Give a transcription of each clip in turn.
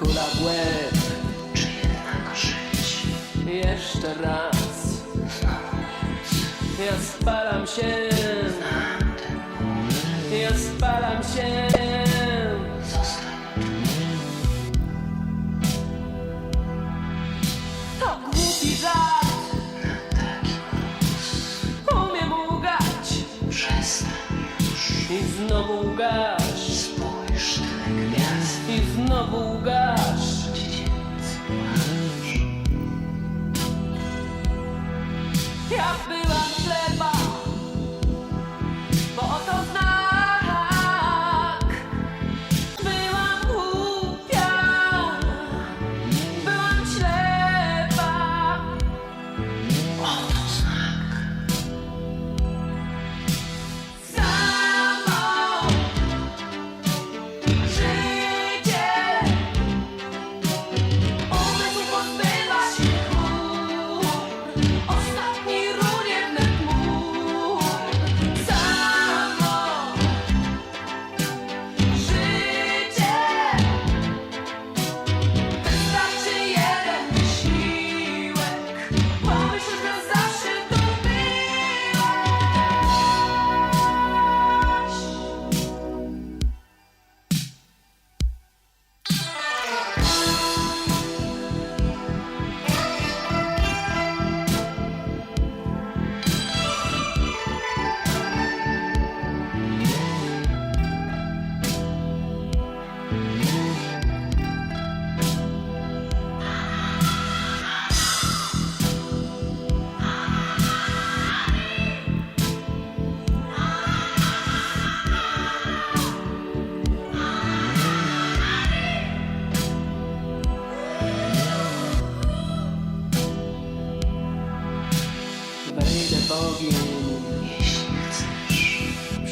kula w Czy jednak żyć? Jeszcze raz. Ja spalam się. Ja spalam się. To głupi żart. Umiem ugać. Przestań już I znowu ugasz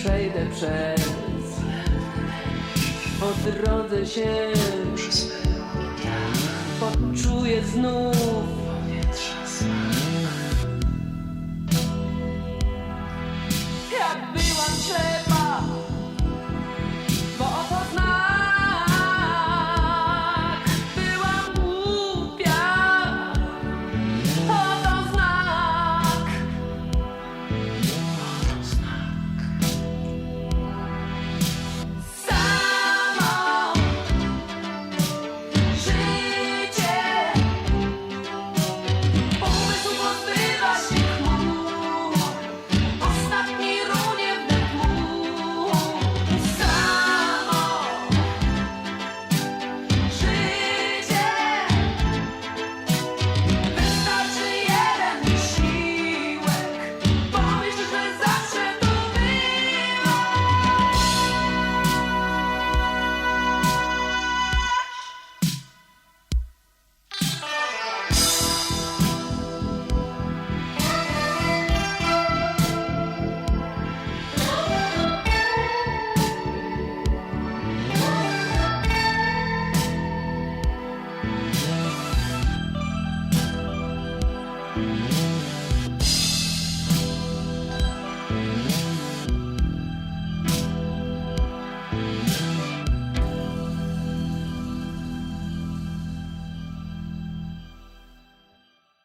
przejdę przez. Odrodzę się, poczuję znów Bye.